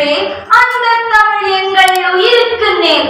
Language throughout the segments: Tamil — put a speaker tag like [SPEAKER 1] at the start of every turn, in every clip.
[SPEAKER 1] பேர் அந்த தமிழ் எங்கள் உயிருக்கு நேர்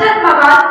[SPEAKER 1] హజరత్ మబాద్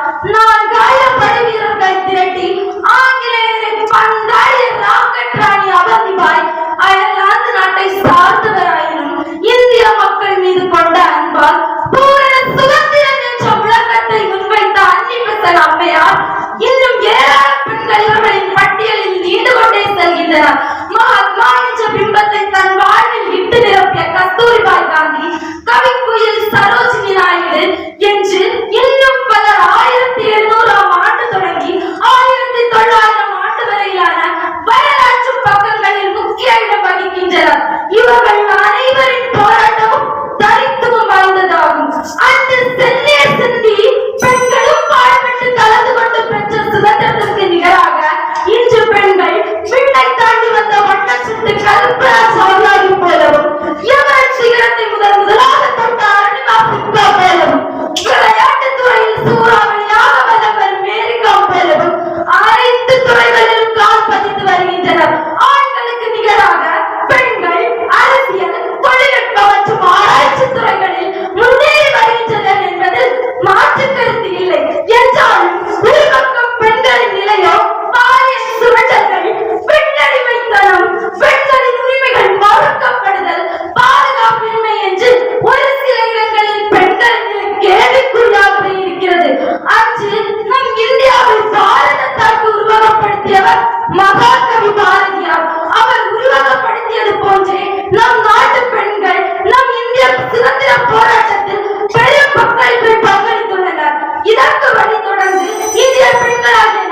[SPEAKER 1] சுதந்திர போராட்டத்தில் பெரும் பங்களிப்பை பங்களித்துள்ளனர். இதற்கு வழி தொடர்ந்து இந்திய பெண்களாகிய